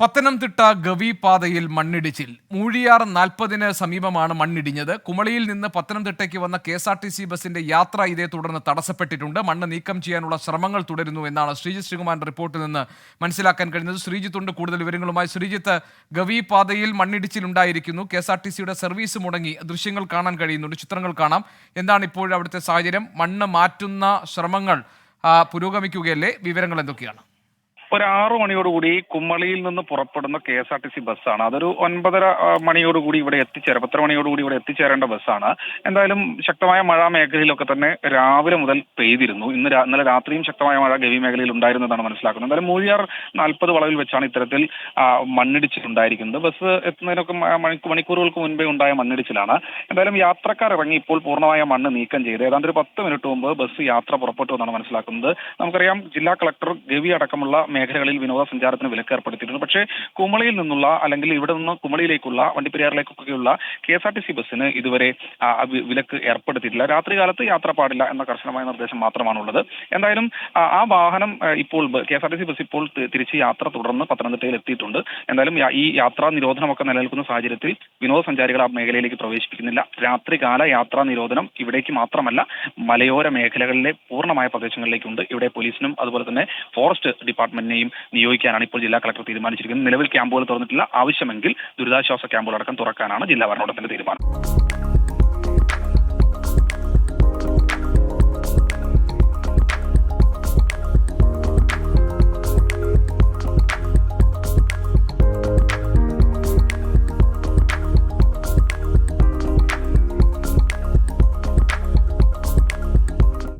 പത്തനംതിട്ട ഗവി പാതയിൽ മണ്ണിടിച്ചിൽ. മൂഴിയാർ നാൽപ്പതിന് സമീപമാണ് മണ്ണിടിഞ്ഞത്. കുമളിയിൽ നിന്ന് പത്തനംതിട്ടയ്ക്ക് വന്ന K S R T C ബസിന്റെ യാത്ര ഇതേ തുടർന്ന് തടസ്സപ്പെട്ടിട്ടുണ്ട്. മണ്ണ് നീക്കം ചെയ്യാനുള്ള ശ്രമങ്ങൾ തുടരുന്നു എന്നാണ് ശ്രീജിത് ശ്രീകുമാറിന്റെ റിപ്പോർട്ടിൽ നിന്ന് മനസ്സിലാക്കാൻ കഴിഞ്ഞത് ശ്രീജിത്തുണ്ട് കൂടുതൽ വിവരങ്ങളുമായി ശ്രീജിത്ത് ഗവി പാതയിൽ മണ്ണിടിച്ചിൽ ഉണ്ടായിരിക്കുന്നു. കെ എസ് ആർ ടി സിയുടെ സർവീസ് മുടങ്ങി. ദൃശ്യങ്ങൾ കാണാൻ കഴിയുന്നുണ്ട്. ചിത്രങ്ങൾ കാണാം. എന്താണ് ഇപ്പോൾ അവിടുത്തെ സാഹചര്യം? മണ്ണ് മാറ്റുന്ന ശ്രമങ്ങൾ പുരോഗമിക്കുകയല്ലേ? വിവരങ്ങൾ എന്തൊക്കെയാണ്? ഒരു ആറു മണിയോടുകൂടി കുമ്മളിയിൽ നിന്ന് പുറപ്പെടുന്ന K S R T C ബസ്സാണ്. അതൊരു ഒൻപതര മണിയോടുകൂടി ഇവിടെ എത്തിച്ചേരാം പത്തര മണിയോടുകൂടി ഇവിടെ എത്തിച്ചേരേണ്ട ബസ്സാണ്. എന്തായാലും ശക്തമായ മഴ മേഖലയിലൊക്കെ തന്നെ രാവിലെ മുതൽ പെയ്തിരുന്നു. ഇന്ന് ഇന്നലെ രാത്രിയും ശക്തമായ മഴ ഗവി മേഖലയിൽ ഉണ്ടായിരുന്നതാണ് മനസ്സിലാക്കുന്നത്. എന്തായാലും മൂഴിയാർ നാൽപ്പത് വളവിൽ വെച്ചാണ് ഇത്തരത്തിൽ മണ്ണിടിച്ചിട്ടുണ്ടായിരിക്കുന്നത് ബസ് എത്തുന്നതിനൊക്കെ മണിക്കൂറുകൾക്ക് മുൻപേ ഉണ്ടായ മണ്ണിടിച്ചിലാണ്. എന്തായാലും യാത്രക്കാർ ഇറങ്ങി ഇപ്പോൾ പൂർണമായ മണ്ണ് നീക്കം ചെയ്ത് ഏതാണ്ട് ഒരു പത്ത് മിനിറ്റ് മുമ്പ് ബസ് യാത്ര പുറപ്പെട്ടു എന്നാണ് മനസ്സിലാക്കുന്നത്. നമുക്കറിയാം ജില്ലാ കളക്ടർ ഗവി അടക്കമുള്ള മേഖലകളിൽ വിനോദസഞ്ചാരത്തിന് വിലക്ക് ഏർപ്പെടുത്തിയിട്ടുണ്ട് പക്ഷേ കുമളിയിൽ നിന്നുള്ള അല്ലെങ്കിൽ ഇവിടെ നിന്ന് കുമളിയിലേക്കുള്ള വണ്ടിപ്പെരിയാറിലേക്കൊക്കെയുള്ള K S R T C ബസ്സിന് ഇതുവരെ വിലക്ക് ഏർപ്പെടുത്തിയിട്ടില്ല. രാത്രികാലത്ത് യാത്ര പാടില്ല എന്ന കർശനമായ നിർദ്ദേശം മാത്രമാണുള്ളത്. എന്തായാലും ആ, വാഹനം ഇപ്പോൾ K S R T C bus ഇപ്പോൾ തിരിച്ച് യാത്ര തുടർന്ന് പത്തനംതിട്ടയിൽ എത്തിയിട്ടുണ്ട്. എന്തായാലും ഈ യാത്രാ നിരോധനമൊക്കെ നിലനിൽക്കുന്ന സാഹചര്യത്തിൽ വിനോദസഞ്ചാരികൾ ആ മേഖലയിലേക്ക് പ്രവേശിപ്പിക്കുന്നില്ല. രാത്രികാല യാത്രാ നിരോധനം ഇവിടേക്ക് മാത്രമല്ല മലയോര മേഖലകളിലെ പൂർണമായ പ്രദേശങ്ങളിലേക്കുണ്ട്. ഇവിടെ പോലീസിനും അതുപോലെ തന്നെ ഫോറസ്റ്റ് ഡിപ്പാർട്ട്മെന്റിനെയും നിയോഗിക്കാനാണ് ഇപ്പോൾ ജില്ലാ കളക്ടർ തീരുമാനിച്ചിരിക്കുന്നത്. നിലവിൽ ക്യാമ്പുകൾ തുറന്നിട്ടില്ല. ആവശ്യമെങ്കിൽ ദുരിതാശ്വാസ ക്യാമ്പുകൾ ക്യാമ്പുകളടക്കം തുറക്കാനാണ് ജില്ലാ ഭരണകൂടത്തിന്റെ തീരുമാനം.